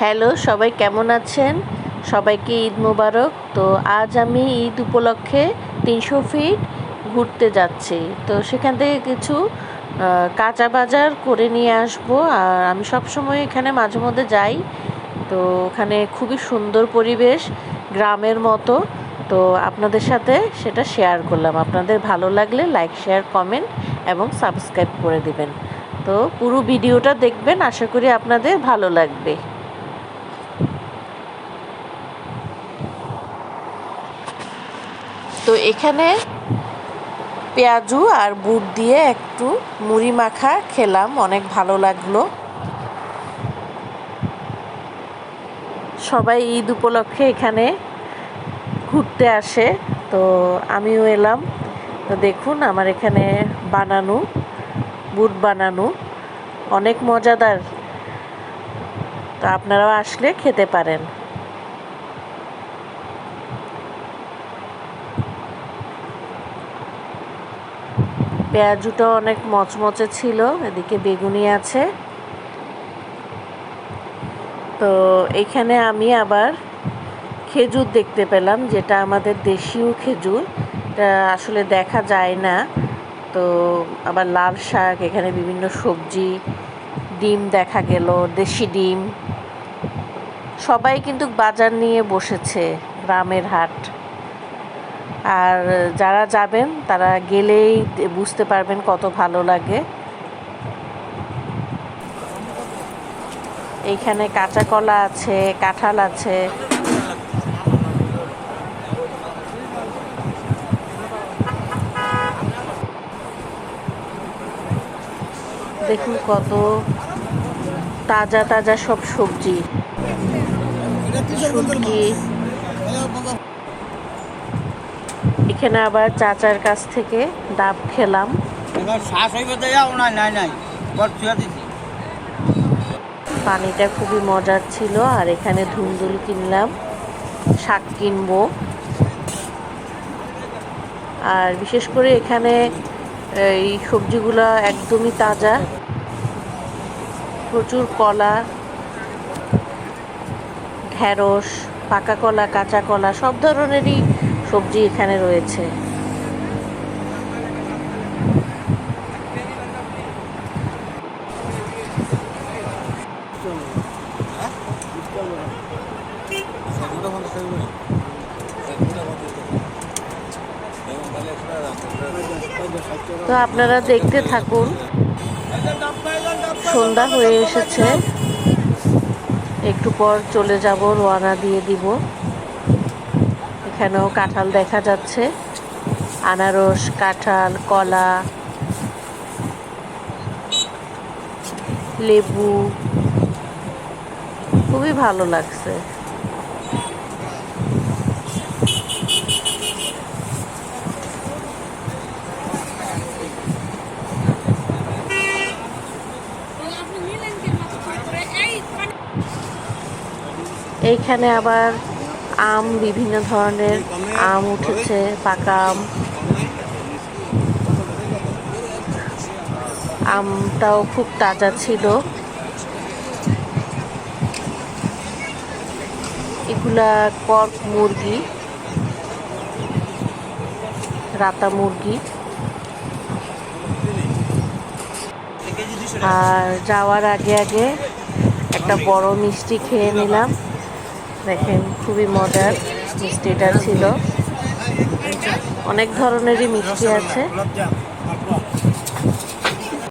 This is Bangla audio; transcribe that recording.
হ্যালো, সবাই কেমন আছেন? সবাইকে ঈদ মোবারক। তো আজ আমি ঈদ উপলক্ষে তিনশো ফিট ঘুরতে যাচ্ছি। তো সেখান থেকে কিছু কাঁচা বাজার করে নিয়ে আসব। আর আমি সবসময় এখানে মাঝে মধ্যে যাই। তো ওখানে খুবই সুন্দর পরিবেশ, গ্রামের মতো। তো আপনাদের সাথে সেটা শেয়ার করলাম। আপনাদের ভালো লাগলে লাইক শেয়ার কমেন্ট এবং সাবস্ক্রাইব করে দিবেন। তো পুরো ভিডিওটা দেখবেন। আশা করি আপনাদের ভালো লাগবে। তো এখানে পেঁয়াজু আর বুট দিয়ে একটু মুড়ি মাখা খেলাম, অনেক ভালো লাগল। সবাই ঈদ উপলক্ষে এখানে ঘুরতে আসে, তো আমিও এলাম। তো দেখুন আমার এখানে বানানো, বুট বানানো, অনেক মজাদার। তো আপনারাও আসলে খেতে পারেন। পেঁয়াজুটা অনেক মচমচে ছিল, এদিকে বেগুনি আছে। তো এখানে আমি আবার খেজুর দেখতে পেলাম, যেটা আমাদের দেশীয় খেজুর। এটা আসলে দেখা যায় না। তো আবার লাল শাক, এখানে বিভিন্ন সবজি, ডিম দেখা গেল, দেশি ডিম। সবাই কিন্তু বাজার নিয়ে বসেছে গ্রামের হাট। আর যারা যাবেন তারা গেলেই বুঝতে পারবেন কত ভালো লাগে। এইখানে কাঁচা কলা আছে কাঁঠাল আছে। দেখুন কত তাজা তাজা সব সবজি। শুটকি এখানে আবার চাচার কাছ থেকে ডাব খেলাম। পানিটা খুবই মজার ছিল আর এখানে ধুন্দুল কিনলাম শাক কিনবো। আর বিশেষ করে এখানে এই সবজিগুলো একদমই তাজা। প্রচুর কলা ঢ্যাঁড়স পাকা কলা কাঁচা কলা সব ধরনেরই সবজি এখানে রয়েছে। তো আপনারা দেখতে থাকুন, সন্ধ্যা হয়ে এসেছে। একটু পর চলে যাব, রওনা দিয়ে দিব। এখানেও কাঁঠাল দেখা যাচ্ছে। আনারস কাঁঠাল কলা লেবু। খুবই ভালো লাগছে। এইখানে আবার আম, বিভিন্ন ধরনের আম উঠেছে, পাকা আম। আমটাও খুব তাজা ছিল। এগুলা কর্ক মুরগি, রাতা মুরগি। আর যাওয়ার আগে আগে একটা বড় মিষ্টি খেয়ে নিলাম। দেখেন খুবই মজার মিষ্টিটা ছিল। অনেক ধরনেরই মিষ্টি আছে।